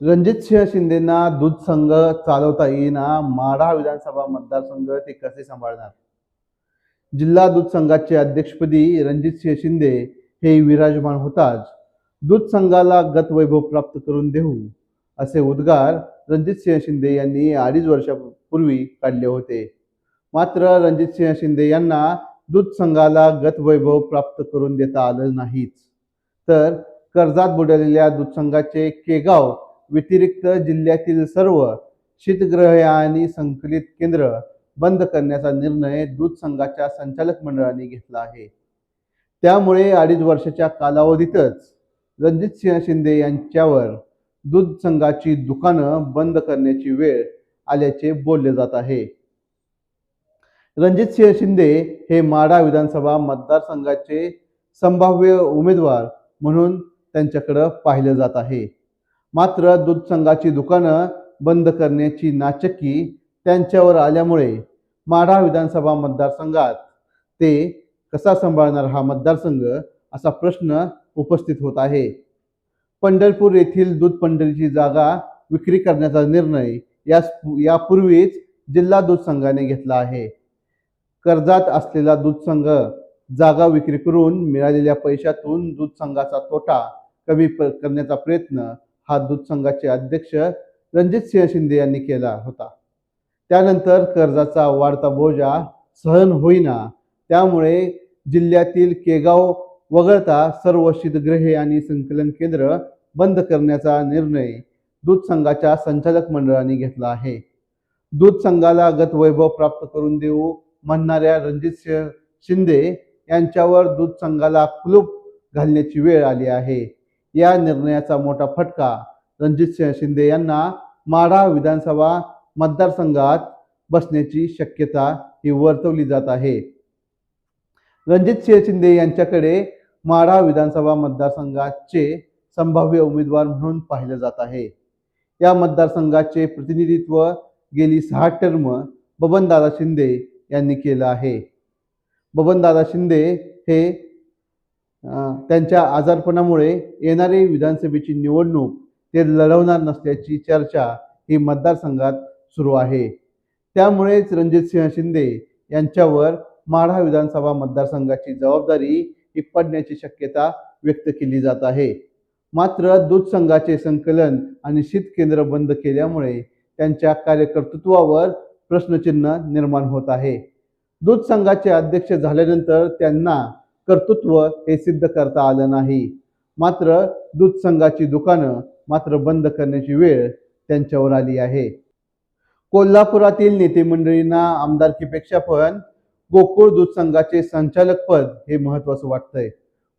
रणजितसिंह शिंदेना दूध संघ चालवता येईना. माढा विधानसभा मतदारसंघ ते कसे सांभाळणार? जिल्हा दूध संघाचे अध्यक्षपदी रणजितसिंह शिंदे हे विराजमान होताच दूध संघाला गतवैभव प्राप्त करून देऊ असे उद्गार रणजितसिंह शिंदे यांनी अडीच वर्षापूर्वी काढले होते. मात्र रणजितसिंह शिंदे यांना दूध संघाला गतवैभव प्राप्त करून देता आलं नाहीच. तर कर्जात बुडालेल्या दूध संघाचे केगाव व्यतिरिक्त जिल्ह्यातील सर्व शीतगृहे आणि संकलित केंद्र बंद करण्याचा निर्णय दूध संघाच्या संचालक मंडळाने घेतला आहे. त्यामुळे अडीच वर्षाच्या कालावधीतच रणजित सिंह शिंदे यांच्यावर दूध संघाची दुकानं बंद करण्याची वेळ आल्याचे बोलले जात आहे. रणजित सिंह शिंदे हे माडा विधानसभा मतदारसंघाचे संभाव्य उमेदवार म्हणून त्यांच्याकडं पाहिलं जात आहे. मात्र दूध संघाची दुकानं बंद करण्याची नाचकी त्यांच्यावर आल्यामुळे माढा विधानसभा मतदारसंघात ते कसा सांभाळणार हा मतदारसंघ असा प्रश्न उपस्थित होत आहे. पंढरपूर येथील दूध पंढरीची जागा विक्री करण्याचा निर्णय या यापूर्वीच जिल्हा दूध संघाने घेतला आहे. कर्जात असलेला दूध संघ जागा विक्री करून मिळालेल्या पैशातून दूध संघाचा तोटा कमी प- करण्याचा प्रयत्न हा दूध संघाचे अध्यक्ष रणजितसिंह शिंदे यांनी केला होता. त्यानंतर कर्जाचा वाढता बोजा सहन होईना त्यामुळे जिल्ह्यातील केगाव वगळता सर्व शीतगृहे आणि संकलन केंद्र बंद करण्याचा निर्णय दूध संघाच्या संचालक मंडळाने घेतला आहे. दूध संघाला गतवैभव प्राप्त करून देऊ म्हणणाऱ्या रणजितसिंह शिंदे यांच्यावर दूध संघाला कुलूप घालण्याची वेळ आली आहे. या निर्णयाचा मोठा फटका रणजितसिंह शिंदे यांना माढा विधानसभा मतदारसंघात बसण्याची शक्यता ही वर्तवली जात आहे. रणजितसिंह शिंदे यांच्याकडे माढा विधानसभा मतदारसंघाचे संभाव्य उमेदवार म्हणून पाहिलं जात आहे. या मतदारसंघाचे प्रतिनिधित्व गेली सहा टर्म बबनदादा शिंदे यांनी केलं आहे. बबनदादा शिंदे हे त्यांच्या आजारपणामुळे येणारी विधानसभेची निवडणूक ते लढवणार नसल्याची चर्चा ही मतदारसंघात सुरू आहे. त्यामुळेच रणजितसिंह शिंदे यांच्यावर माढा विधानसभा मतदारसंघाची जबाबदारी ही पडण्याची शक्यता व्यक्त केली जात आहे. मात्र दूध संघाचे संकलन आणि शीत केंद्र बंद केल्यामुळे त्यांच्या कार्यकर्तृत्वावर प्रश्नचिन्ह निर्माण होत आहे. दूध संघाचे अध्यक्ष झाल्यानंतर त्यांना कर्तृत्व हे सिद्ध करता आलं नाही. मात्र दूध संघाची दुकानं मात्र बंद करण्याची वेळ त्यांच्यावर आली आहे. कोल्हापुरातील नेते मंडळींना आमदारकीपेक्षा पण गोकुळ दूध संघाचे संचालक पद हे महत्वाचं वाटतंय.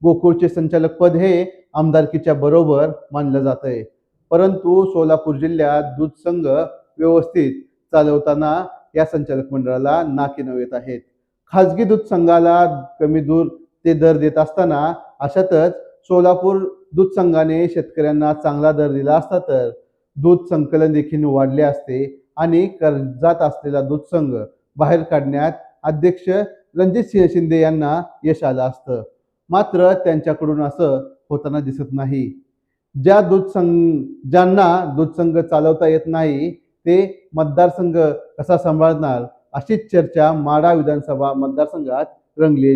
गोकुळचे संचालक पद हे आमदारकीच्या बरोबर मानलं जात आहे परंतु सोलापूर जिल्ह्यात दूध संघ व्यवस्थित चालवताना या संचालक मंडळाला नाके नव येत आहेत. खाजगी दूध संघाला कमी दूर ते दर देत असताना अशातच सोलापूर दूध संघाने शेतकऱ्यांना चांगला दर दिला असता तर दूध संकलन देखील वाढले असते आणि कर्जात असलेला दूध संघ बाहेर काढण्यात अध्यक्ष रणजित सिंह शिंदे यांना यश आलं असतं. मात्र त्यांच्याकडून असं होताना दिसत नाही. ज्या दूध संघ ज्यांना दूध संघ चालवता येत नाही ते मतदारसंघ कसा सांभाळणार अशीच चर्चा माडा विधानसभा मतदारसंघात रंगली